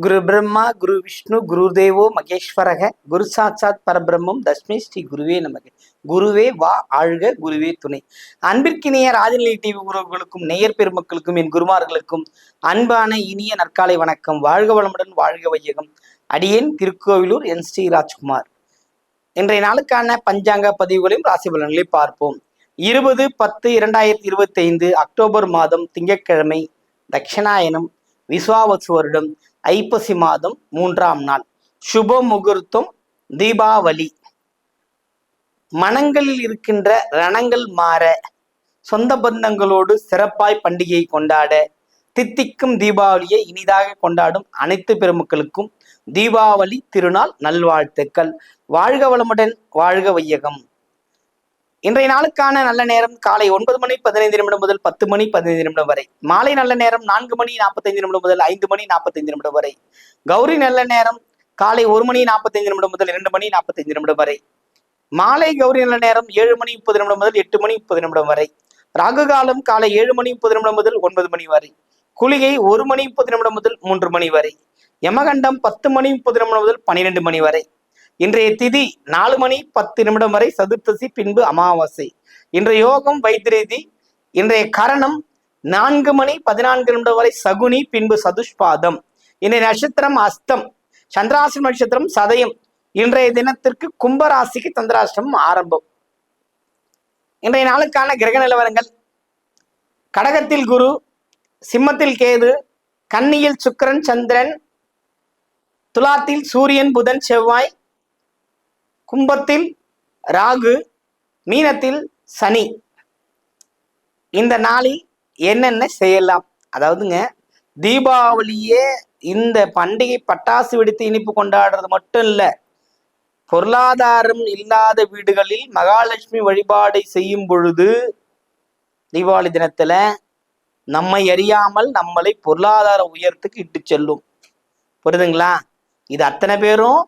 குரு பிரம்மா குரு விஷ்ணு குரு தேவோ மகேஸ்வரக குரு சாட்சாத் பரபிரம்மம் தஸ்மே ஸ்ரீ குருவே நமக்கு குருவே வா ஆழ்க குருவே துணை. அன்பிற்கினிய ராஜநிலை டிவி உறவுகளுக்கும் நேயர் பெருமக்களுக்கும் என் குருமார்களுக்கும் அன்பான இனிய நற்காலை வணக்கம். வாழ்க வளமுடன் வாழ்க வையகம். அடியேன் திருக்கோவிலூர் என் ஸ்ரீ ராஜ்குமார். இன்றைய நாளுக்கான பஞ்சாங்க பதிவுகளையும் ராசி பலன்களை பார்ப்போம். இருபது பத்து இரண்டாயிரத்தி இருபத்தி ஐந்து அக்டோபர் மாதம் திங்கட்கிழமை தட்சிணாயனம் விஸ்வாவசு வருடம். ஐப்பசி மாதம் மூன்றாம் நாள். சுப முகூர்த்தம் தீபாவளி. மனங்களில் இருக்கின்ற ரணங்கள் மாற சொந்த பந்தங்களோடு சிறப்பாய் பண்டிகையை கொண்டாட தித்திக்கும் தீபாவளியை இனிதாக கொண்டாடும் அனைத்து பெருமக்களுக்கும் தீபாவளி திருநாள் நல்வாழ்த்துக்கள். வாழ்க வளமுடன் வாழ்க வையகம். இன்றைய நாளுக்கான நல்ல நேரம் காலை ஒன்பது மணி பதினைந்து நிமிடம் முதல் பத்து மணி பதினைந்து நிமிடம் வரை. மாலை நல்ல நேரம் நான்கு மணி நாற்பத்தைந்து நிமிடம் முதல் ஐந்து மணி நாற்பத்தைந்து நிமிடம் வரை. கௌரி நல்ல நேரம் காலை ஒரு மணி நாற்பத்தைந்து நிமிடம் முதல் இரண்டு மணி நாற்பத்தைந்து நிமிடம் வரை. மாலை கௌரி நல்ல நேரம் ஏழு மணி முப்பது நிமிடம் முதல் எட்டு மணி முப்பது நிமிடம் வரை. ராகு காலம் காலை ஏழு மணி முப்பது நிமிடம் முதல் ஒன்பது மணி வரை. குளிகை ஒரு மணி முப்பது நிமிடம் முதல் மூன்று மணி வரை. யமகண்டம் பத்து மணி முப்பது நிமிடம் முதல் பன்னிரெண்டு மணி வரை. இன்றைய திதி நாலு மணி பத்து நிமிடம் வரை சதுர்த்தசி பின்பு அமாவாசை. இன்றைய யோகம் வைத்திரதி இன்றைய கரணம் நான்கு மணி பதினான்கு நிமிடம் வரை சகுனி பின்பு சதுஷ்பாதம். இன்றைய நட்சத்திரம் அஸ்தம் சந்திராசிரம நட்சத்திரம் சதயம். இன்றைய தினத்திற்கு கும்பராசிக்கு சந்திராஷ்டிரமம் ஆரம்பம். இன்றைய நாளுக்கான கிரக நிலவரங்கள். கடகத்தில் குரு சிம்மத்தில் கேது கன்னியில் சுக்கிரன் சந்திரன் துலாத்தில் சூரியன் புதன் செவ்வாய் கும்பத்தில் ராகு மீனத்தில் சனி. இந்த நாளில் என்னென்ன செய்யலாம்? அதாவதுங்க தீபாவளியே இந்த பண்டிகை பட்டாசு வெடித்து இனிப்பு கொண்டாடுறது மட்டும் இல்லை பொருளாதாரம் இல்லாத வீடுகளில் மகாலட்சுமி வழிபாடை செய்யும் பொழுது தீபாவளி தினத்துல நம்மை அறியாமல் நம்மளை பொருளாதார உயரத்துக்கு இட்டு செல்லும். புரியுதுங்களா இது அத்தனை பேரும்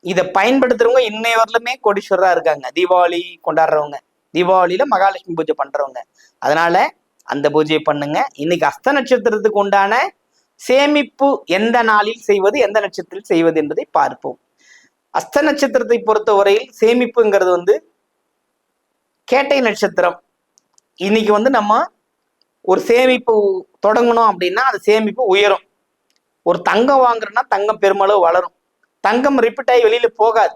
இதை பயன்படுத்துறவங்க இன்னைய வரலுமே கோடீஸ்வரரா இருக்காங்க. தீபாவளி கொண்டாடுறவங்க. தீபாவளியில மகாலட்சுமி பூஜை பண்றவங்க. அதனால அந்த பூஜையை பண்ணுங்க. இன்னைக்கு அஸ்த நட்சத்திரத்துக்கு உண்டான சேமிப்பு எந்த நாளில் செய்வது எந்த நட்சத்திரத்தில் செய்வது என்பதை பார்ப்போம். அஸ்த நட்சத்திரத்தை பொறுத்தவரையில் சேமிப்புங்கிறது வந்து கேட்டை நட்சத்திரம். இன்னைக்கு வந்து நம்ம ஒரு சேமிப்பு தொடங்கணும் அப்படின்னா அந்த சேமிப்பு உயரும். ஒரு தங்கம் வாங்குறோம்னா தங்கம் பெருமளவு வளரும். தங்கம் ரிப்பீட் ஆகி வெளியில போகாது.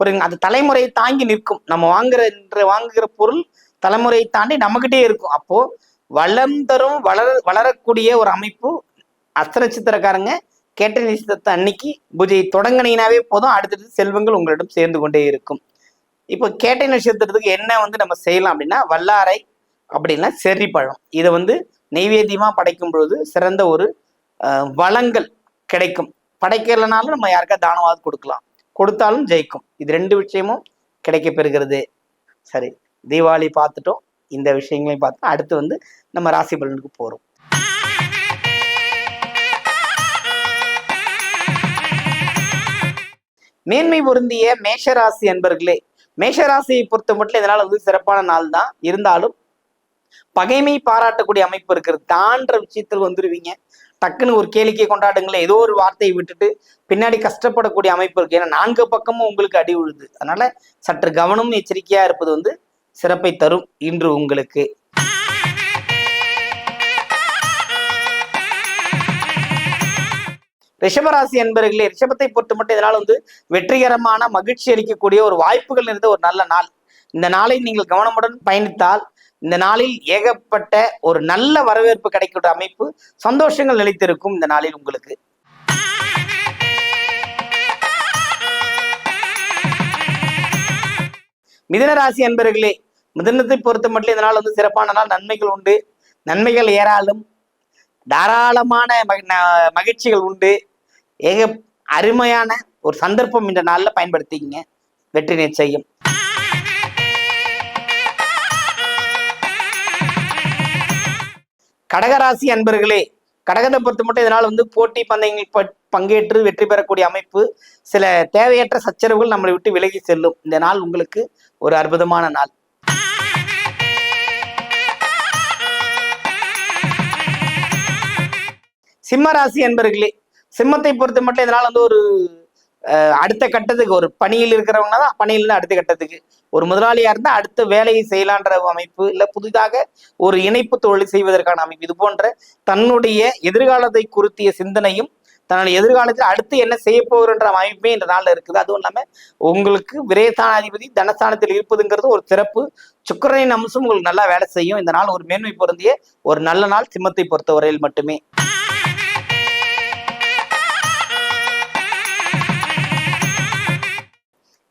புரியுங்க அது தலைமுறையை தாங்கி நிற்கும். நம்ம வாங்குற வாங்குகிற பொருள் தலைமுறையை தாண்டி நம்மகிட்டே இருக்கும். அப்போ வளம் தரும் வளர வளரக்கூடிய ஒரு அமைப்பு அஸ்த நட்சத்திரக்காரங்க கேட்ட நட்சத்திரத்தை அன்னைக்கு பூஜையை தொடங்கினீங்கனாவே போதும். அடுத்தடுத்து செல்வங்கள் உங்களிடம் சேர்ந்து கொண்டே இருக்கும். இப்போ கேட்டை நட்சத்திரத்துக்கு என்ன வந்து நம்ம செய்யலாம் அப்படின்னா வல்லாரை அப்படின்னா செர்ரி பழம் இதை வந்து நெய்வேத்தியமாக படைக்கும் பொழுது சிறந்த ஒரு வளங்கள் கிடைக்கும். படைக்கலைனாலும் நம்ம யாருக்கா தானமாவது கொடுக்கலாம். கொடுத்தாலும் ஜெயிக்கும். இது ரெண்டு விஷயமும் கிடைக்க பெறுகிறது சரி தீபாவளி பார்த்துட்டோம். இந்த விஷயங்களையும் பார்த்தோம் அடுத்து வந்து நம்ம ராசி பலனுக்கு போறோம். மேன்மை பொருந்திய மேஷராசி அன்பர்களே மேஷராசியை பொறுத்த மட்டும் இதனால் வந்து சிறப்பான நாள் தான். இருந்தாலும் பகைமை பாராட்டக்கூடிய அமைப்பு இருக்கிறது. தான்ற விஷயத்தில் வந்துருவீங்க. டக்குன்னு ஒரு கேளிக்கை கொண்டாடுங்களேன் ஏதோ ஒரு வார்த்தையை விட்டுட்டு பின்னாடி கஷ்டப்படக்கூடிய அமைப்பு இருக்கு. ஏன்னா நான்கு பக்கமும் உங்களுக்கு அடி உழுது. அதனால சற்று கவனம் எச்சரிக்கையா இருப்பது வந்து சிறப்பை தரும் இன்று உங்களுக்கு. ரிஷபராசி என்பர்களே ரிஷபத்தை பொறுத்து மட்டும் இதனால் வந்து வெற்றிகரமான மகிழ்ச்சி அளிக்கக்கூடிய ஒரு வாய்ப்புகள் இருந்த ஒரு நல்ல நாள். இந்த நாளை நீங்கள் கவனமுடன் பயணித்தால் இந்த நாளில் ஏகப்பட்ட ஒரு நல்ல வரவேற்பு கிடைக்கிற அமைப்பு சந்தோஷங்கள் நிலைத்திருக்கும் இந்த நாளில் உங்களுக்கு. மிதனராசி அன்பர்களே மிதனத்தை பொறுத்த மட்டும் இதனால் வந்து சிறப்பான நாள். நன்மைகள் உண்டு. நன்மைகள் ஏராளம். தாராளமான மகி- மகிழ்ச்சிகள் உண்டு. ஏக அருமையான ஒரு சந்தர்ப்பம் இந்த நாளில் பயன்படுத்திக்கிங்க. வெற்றி நிச்சயம். கடகராசி அன்பர்களே கடகத்தை பொறுத்த மட்டும் இதனால் வந்து போட்டி பந்தயங்கள் பங்கேற்று வெற்றி பெறக்கூடிய அமைப்பு சில தேவையற்ற சச்சரவுகள் நம்மளை விட்டு விலகி செல்லும். இந்த நாள் உங்களுக்கு ஒரு அற்புதமான நாள். சிம்ம ராசி அன்பர்களே சிம்மத்தை பொறுத்த மட்டும் இதனால் வந்து ஒரு அடுத்த கட்டத்துக்கு ஒரு பணியில் இருக்கிறவங்க தான் பணியில் அடுத்த கட்டத்துக்கு. ஒரு முதலாளியா இருந்தா அடுத்த வேலையை செய்யலான்ற அமைப்பு இல்லை புதிதாக ஒரு இணைப்பு தொழில் செய்வதற்கான அமைப்பு. இது போன்ற தன்னுடைய எதிர்காலத்தை குறித்திய சிந்தனையும் தன்னுடைய எதிர்காலத்தில் அடுத்து என்ன செய்ய போகிறன்ற அமைப்பே இந்த நாளில் இருக்குது. அதுவும் இல்லாமல் உங்களுக்கு விரயஸ்தானாதிபதி தனஸ்தானத்தில் இருப்பதுங்கிறது ஒரு சிறப்பு. சுக்கரனின் அம்சம் உங்களுக்கு நல்லா வேலை செய்யும். இந்த நாள் ஒரு மேன்மை பொருந்திய ஒரு நல்ல நாள் சிம்மத்தை பொறுத்தவரையில் மட்டுமே.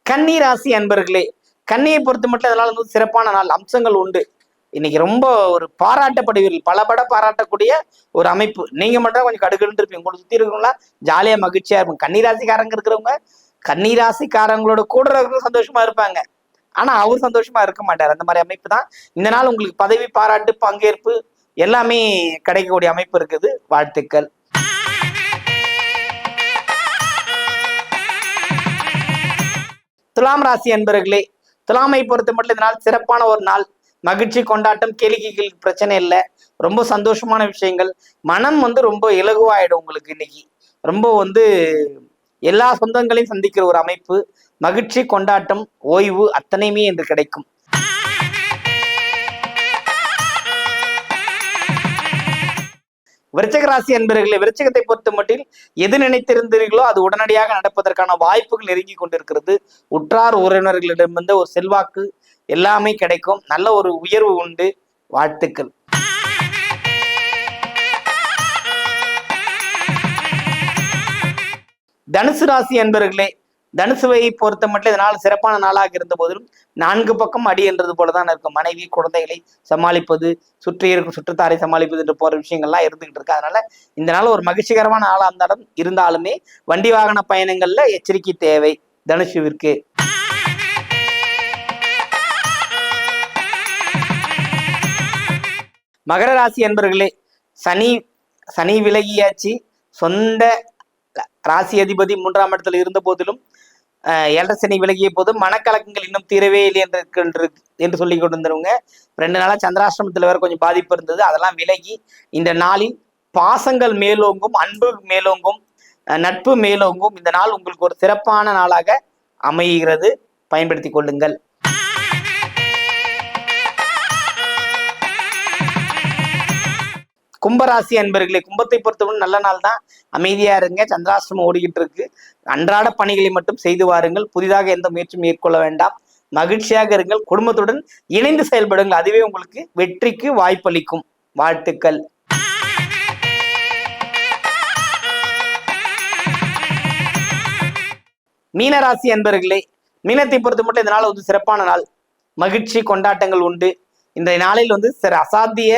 கன்னி ராசி அன்பர்களே கன்னியை பொறுத்து மட்டும் அதனால வந்து சிறப்பான நாள் அம்சங்கள் உண்டு. இன்னைக்கு ரொம்ப ஒரு பாராட்டப்படுவீர்கள். பல பட பாராட்டக்கூடிய ஒரு அமைப்பு. நீங்க மட்டும் கொஞ்சம் கடுகுன்னு இருப்பீங்க. உங்களை சுத்தி இருக்கிறவங்களா ஜாலியா மகிழ்ச்சியா இருக்கும் கன்னிராசிக்காரங்க இருக்கிறவங்க கன்னிராசிக்காரங்களோட கூட இருக்கிறவங்க சந்தோஷமா இருப்பாங்க. ஆனா அவர் சந்தோஷமா இருக்க மாட்டார். அந்த மாதிரி அமைப்பு தான். இந்த நாள் உங்களுக்கு பதவி பாராட்டு பங்கேற்பு எல்லாமே கிடைக்கக்கூடிய அமைப்பு இருக்குது. வாழ்த்துக்கள். துலாம் ராசி அன்பர்களே துலாமை பொறுத்த மட்டும் இந்த நாள் சிறப்பான ஒரு நாள். மகிழ்ச்சி கொண்டாட்டம் கேளிக்கைகள் பிரச்சனை இல்லை. ரொம்ப சந்தோஷமான விஷயங்கள். மனம் வந்து ரொம்ப இலகுவாயிடும் உங்களுக்கு இன்னைக்கு. ரொம்ப வந்து எல்லா சொந்தங்களையும் சந்திக்கிற ஒரு அமைப்பு. மகிழ்ச்சி கொண்டாட்டம் ஓய்வு அத்தனையுமே என்று கிடைக்கும். விருச்சக ராசி அன்பர்களே விருச்சகத்தை பொறுத்த மட்டில் எது நினைத்திருந்தீர்களோ அது உடனடியாக நடப்பதற்கான வாய்ப்புகள் நெருங்கி கொண்டிருக்கிறது. உற்றார் உறவினர்களிடமிருந்து ஒரு செல்வாக்கு எல்லாமே கிடைக்கும். நல்ல ஒரு உயர்வு உண்டு. வாழ்த்துக்கள். தனுசு ராசி அன்பர்களே தனுசுவை பொறுத்த மட்டும் இதனால் சிறப்பான நாளாக இருந்த போதிலும் நான்கு பக்கம் அடி என்றது போலதான் இருக்கும். மனைவி குழந்தைகளை சமாளிப்பது சுற்றி இருக்கும் சுற்றுத்தாரை சமாளிப்பது என்று போற விஷயங்கள்லாம் இருந்துகிட்டு இருக்கு. அதனால இந்த நாள் ஒரு மகிழ்ச்சிகரமான நாளா இருந்தாலும் இருந்தாலுமே வண்டி வாகன பயணங்கள்ல எச்சரிக்கை தேவை தனுஷுவிற்கு. மகர ராசி என்பர்களே சனி சனி விலகியாச்சு. சொந்த ராசி அதிபதி மூன்றாம் இடத்துல இருந்த போதிலும் அஹ், விலகிய போது மனக்கலக்கங்கள் இன்னும் தீரவே இல்லை என்று என்று சொல்லி கொண்டிருந்தவங்க. ரெண்டு நாளா சந்திராசிரமத்துல வேற கொஞ்சம் பாதிப்பு இருந்தது. அதெல்லாம் விலகி இந்த நாளில் பாசங்கள் மேலோங்கும் அன்பு மேலோங்கும் நட்பு மேலோங்கும் இந்த நாள் உங்களுக்கு ஒரு சிறப்பான நாளாக அமைகிறது. பயன்படுத்தி கொள்ளுங்கள். கும்பராசி அன்பர்களே கும்பத்தை பொறுத்தவரை நல்ல நாள் தான். அமைதியா இருங்க சந்திராசிரமம் ஓடிக்கிட்டு இருக்கு அன்றாட பணிகளை மட்டும் செய்து வாருங்கள். புதிதாக எந்த முயற்சியும் மேற்கொள்ள வேண்டாம். மகிழ்ச்சியாக இருங்கள். குடும்பத்துடன் இணைந்து செயல்படுங்கள். அதுவே உங்களுக்கு வெற்றிக்கு வாய்ப்பளிக்கும். வாழ்த்துக்கள். மீனராசி அன்பர்களே மீனத்தை பொறுத்த மட்டும் இந்த நாள் வந்து சிறப்பான நாள். மகிழ்ச்சி கொண்டாட்டங்கள் உண்டு. இந்த நாளில் வந்து சிற அசாத்திய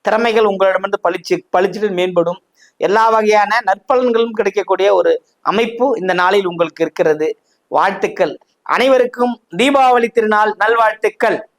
திறமைகள் உங்களிடமிருந்து பளிச்சு பளிச்சுட்டு மேம்படும். எல்லா வகையான நற்பலன்களும் கிடைக்கக்கூடிய ஒரு அமைப்பு இந்த நாளில் உங்களுக்கு இருக்கிறது. வாழ்த்துக்கள். அனைவருக்கும் தீபாவளி திருநாள் நல்வாழ்த்துக்கள்.